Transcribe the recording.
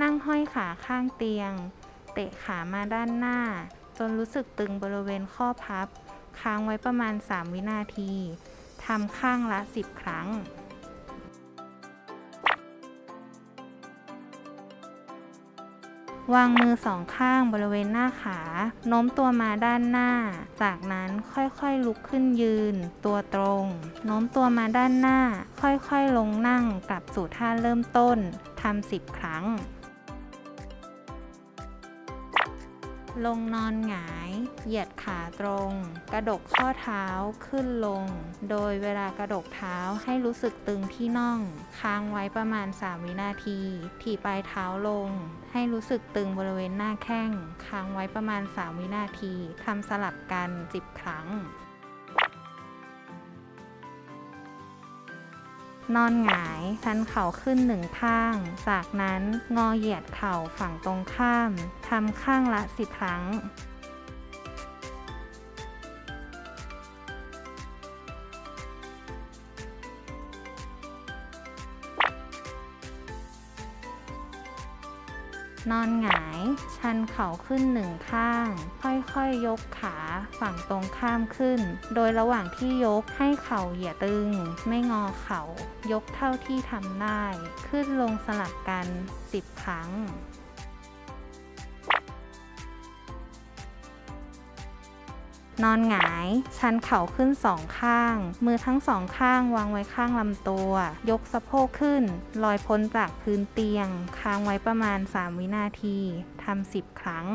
นั่งห้อยขาข้างเตียง เตะขามาด้านหน้า จนรู้สึกตึงบริเวณข้อพับ ค้างไว้ประมาณ 3 วินาทีทำข้างละ 10 ครั้ง วางมือสองข้างบริเวณหน้าขา โน้มตัวมาด้านหน้า จากนั้นค่อยๆลุกขึ้นยืน ตัวตรง โน้มตัวมาด้านหน้า ค่อยๆลงนั่งกลับสู่ท่าเริ่มต้นทำ10 ครั้ง ลงนอนหงาย เหยียดขาตรง กระดกข้อเท้าขึ้นลง โดยเวลากระดกเท้าให้รู้สึกตึงที่น่อง ค้างไว้ประมาณ 3 วินาที ถีบปลายเท้าลง ให้รู้สึกตึงบริเวณหน้าแข้ง ค้างไว้ประมาณ 3 วินาทีทำสลับกัน 10 ครั้ง นอนหงายชันเข่าขึ้นหนึ่งข้าง จากนั้นงอเหยียดเข่าฝั่งตรงข้ามทำข้างละสิบครั้ง นอนหงาย ชันเข่าขึ้นหนึ่งข้าง ค่อยๆยกขาฝั่งตรงข้ามขึ้น โดยระหว่างที่ยกให้เข่าเหยียดตึง ไม่งอเข่ายกเท่าที่ทำได้ ขึ้นลงสลับกัน 10 ครั้ง นอนหงาย ชันเข่าขึ้นสองข้าง มือทั้งสองข้างวางไว้ข้างลำตัว ยกสะโพกขึ้น ลอยพ้นจากพื้นเตียง ค้างไว้ประมาณ 3 วินาทีทำ10 ครั้ง